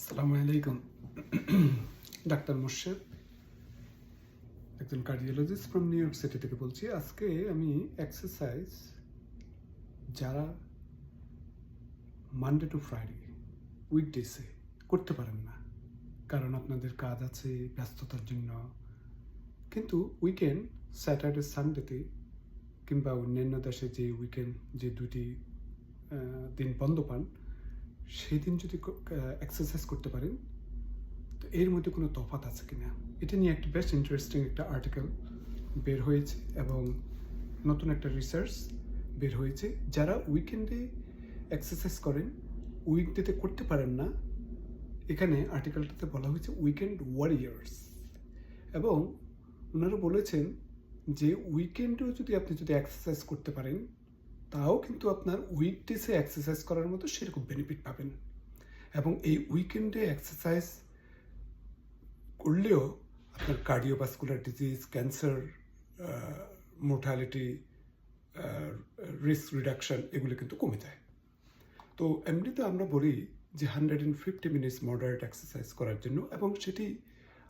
আসসালামু আলাইকুম। ডাক্তার মোর্শেদ, একজন cardiologist from New York City থেকে বলছি, আজকে আমি এক্সারসাইজ যারা মানডে টু ফ্রাইডে উইকডেসে করতে পারেন না। কারণ আপনাদের কাজ আছে ব্যস্ততার জন্য। কিন্তু উইকেন্ড স্যাটারডে সানডেতে কিংবা অন্যান্য দেশে যে উইকেন্ড যে দুটি দিন বন্ধ পান সেই দিন যদি এক্সারসাইজ করতে পারেন, তো এর মধ্যে কোনো তফাৎ আছে কি না এটা নিয়ে একটা বেশ ইন্টারেস্টিং একটা আর্টিকেল বের হয়েছে এবং নতুন একটা রিসার্চ বের হয়েছে। যারা উইকেন্ডে এক্সারসাইজ করেন উইকডেতে করতে পারেন না, এখানে আর্টিকেলটাতে বলা হয়েছে উইকেন্ড ওয়ারিয়ার্স এবং ওনারা বলেছেন যে উইকেন্ডেও যদি আপনি যদি এক্সারসাইজ করতে পারেন তাও কিন্তু আপনার উইকডেসে এক্সারসাইজ করার মতো সেরকম বেনিফিট পাবেন। এবং এই উইকেন্ডে এক্সারসাইজ করলেও আপনার cardiovascular disease cancer mortality risk reduction এগুলো কিন্তু কমে যায়। তো এমনিতে আমরা বলি যে hundred and fifty minutes moderate exercise করার জন্য এবং সেটি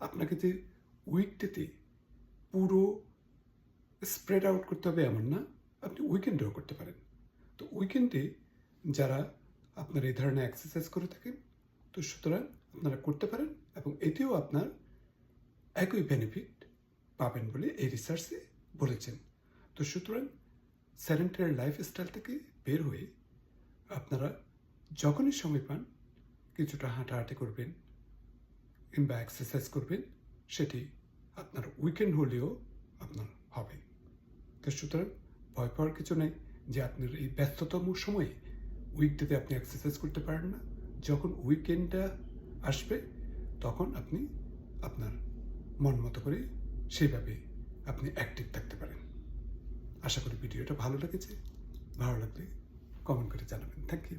আপনাকে যে উইকডেতে পুরো স্প্রেড আউট করতে হবে এমন না। আপনি উইকেন্ডেও করতে পারেন। তো উইকেন্ডে যারা আপনার এই ধরনের এক্সারসাইজ করে থাকেন, তো সুতরাং আপনারা করতে পারেন এবং এতেও আপনার একই বেনিফিট পাবেন বলে এই রিসার্চে বলেছেন। তো সুতরাং স্যারেন্টারি লাইফস্টাইল থেকে বের হয়ে আপনারা যখনই সময় পান, কিছুটা হাঁটাহাঁটি করবেন কিংবা এক্সারসাইজ করবেন, সেটি আপনার উইকেন্ড হলেও আপনার হবে। তো সুতরাং ভয় পাওয়ার কিছু নেই যে আপনার এই ব্যস্ততম সময়ে উইকডেতে আপনি এক্সারসাইজ করতে পারেন না। যখন উইকেন্ডটা আসবে, তখন আপনি আপনার মন মতো করে সেইভাবে আপনি অ্যাক্টিভ থাকতে পারেন। আশা করি ভিডিওটা ভালো লেগেছে। ভালো লাগলে কমেন্ট করে জানাবেন। Thank you